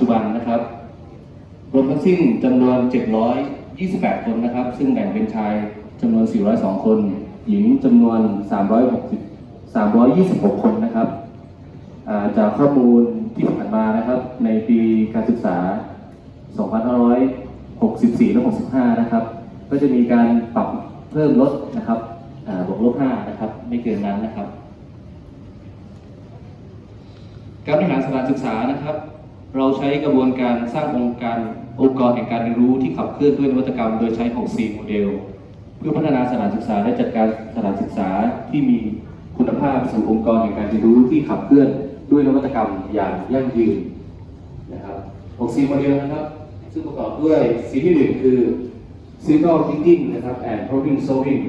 จุบันนะครับรวมทั้งสิ้นจำนวน 728 คนนะครับ ซึ่งแบ่งเป็นชายจำนวน 402 คน หญิงจำนวน 360 326 คนนะครับาจากข้อมูลที่ผ่านมานะครับ ในปีการศึกษา 2564 และ 65 นะครับ ก็จะมีการปรับเพิ่มลดนะครับบวกลบ 5 นะครับ ไม่เกินนั้นนะครับ การบริหารสถานศึกษานะครับ เราใช้กระบวนการสร้างองค์การองค์กรแห่งการเรียนรู้ที่ขับเคลื่อนด้วยนวัตกรรม โดยใช้ 6C โมเดล เพื่อพัฒนาสถานศึกษาและจัดการสถานศึกษาที่มีคุณภาพสู่องค์กรแห่งการเรียนรู้ที่ขับเคลื่อนด้วยนวัตกรรมอย่างยั่งยืนนะครับ 6C โมเดลนะครับ ซึ่งประกอบด้วย C ที่หนึ่งคือ Critical Thinking นะครับ and Problem Solving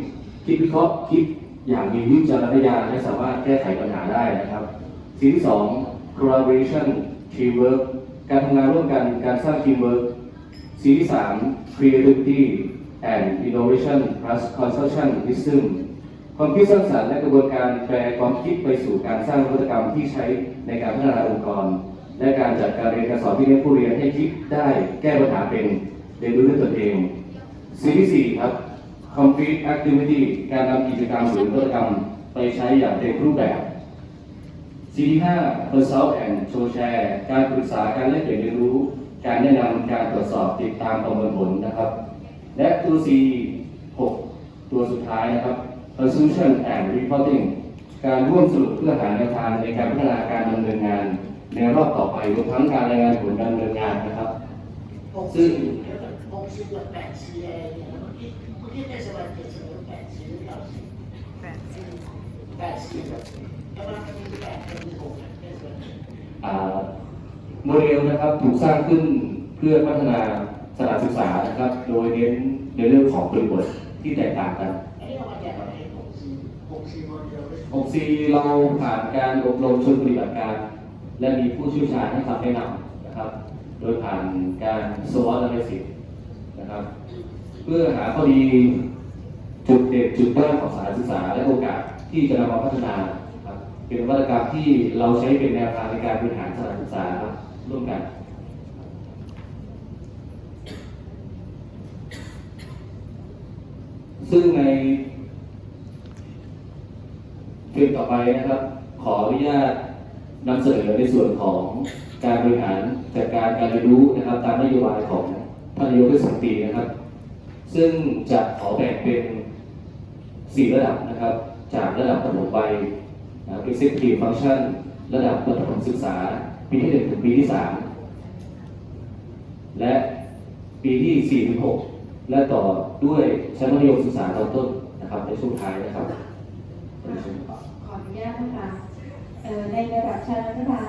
คิดวิเคราะห์คิดอย่างมีวิจารณญาณและสามารถแก้ไขปัญหาได้นะครับสีที่ 2 collaboration สอง collaboration teamwork การทำงานร่วมกันการสร้าง teamwork สีที่สาม creativity and innovation plus consultation wisdom ความคิดสร้างสรรค์และกระบวนการแปลความคิดไปสู่การสร้างนวัตกรรมที่ใช้ในการพัฒนาองค์กร และการจัดการเรียนการสอนที่เน้นผู้เรียนให้คิดได้แก้ปัญหาเป็นเรียนรู้ด้วยตนเองสีที่สี่ครับ complete activity การนำกิจกรรมหรือนวัตกรรมไปใช้อย่างเต็มรูปแบบ สีที่ห้า consult and show share การปรึกษาการแลกเปลี่ยนเรียนรู้ การแนะนำการตรวจสอบติดตามประเมินผลนะครับ และตัว C 6ตัวสุดท้ายนะครับ solution and reporting การร่วมสรุปเพื่อหาแนวทางในการพัฒนาการดำเนินงาน ในรอบต่อไปรวมทั้งการรายงานผลการดำเนินงานนะครับหกซึ่สิงบหกสิบกับแปดสิบอะไรเนี่ยเมื่อกี้เมื่อกี้เทศบาลเจ็ดสิบหรือแปดสิบหรือเก้าสิบแปดสิบ โมเดลนะครับถูกสร้างขึ้นเพื่อพัฒนาสถานศึกษานะครับ โดยเน้นในเรื่องของบริบทที่แตกต่างกันอันนี้เรามาจากอะไรหกสิบหกสิบโมเดล6 c เราผ่านการอบรมชนปฏิบัติการ และมีผู้เชี่ยวชาญให้คำแนะนำนะครับ โดยผ่านการสวอตและสิทนะครับ เพื่อหาข้อดีจุดเด่นจุดด้อยของสถานศึกษาและโอกาส ที่จะนำมาพัฒนาครับเป็นนวัตกรรมที่เราใช้เป็นแนวทางในการบริหารสถานศึกษาครับร่วมกันซึ่งในเกมต่อไปนะครับ ขออนุญาตนำเสนอในส่วนของการบริหารจัดการการเรียนรู้นะครับ ตามนโยบายของท่านนายกเทศมนตรีนะครับ ซึ่งจะขอแบ่งเป็น4ระดับนะครับ จากระดับประถมวัย executive function ระดับประถมศึกษา ปีที่1ถึงปีที่ 3 และปีที่ 4 ถึง 6 และต่อด้วยชั้นมัธยมศึกษาตอนต้นนะครับในช่วงท้ายนะครับ ขออนุญาตนะคะในระดับชั้นมัธยม